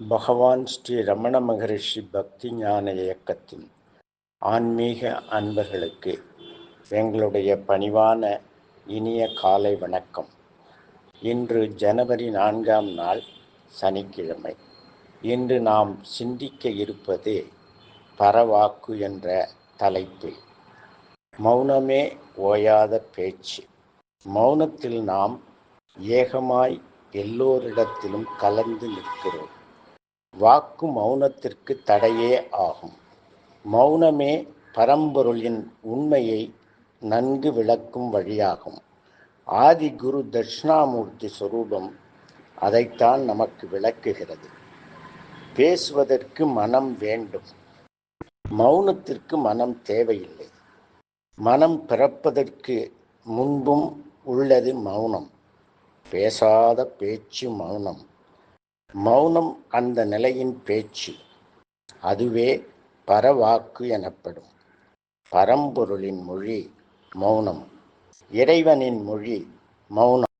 பகவான் ஸ்ரீ ரமண மகரிஷி பக்தி ஞான இயக்கத்தின் ஆன்மீக அன்பர்களுக்கு எங்களுடைய பணிவான இனிய காலை வணக்கம். இன்று ஜனவரி நான்காம் நாள் சனிக்கிழமை. இன்று நாம் சிந்திக்க இருப்பது பரவாக்கு என்ற தலைப்பில். மௌனமே ஓயாத பேச்சு. மௌனத்தில் நாம் ஏகமாய் எல்லோரிடத்திலும் கலந்து நிற்கிறோம். வாக்கு மௌனத்திற்கு தடையே ஆகும். மௌனமே பரம்பொருளின் உண்மையை நன்கு விளக்கும் வழியாகும். ஆதி குரு தட்சிணாமூர்த்தி சொரூபம் அதைத்தான் நமக்கு விளக்குகிறது. பேசுவதற்கு மனம் வேண்டும். மௌனத்திற்கு மனம் தேவையில்லை. மனம் பிறப்பதற்கு முன்பும் உள்ளது மௌனம். பேசாத பேச்சு மௌனம். மௌனம் அந்த நிலையின் பேச்சு. அதுவே பரவாக்கு எனப்படும். பரம்பொருளின் மொழி மௌனம். இறைவனின் மொழி மௌனம்.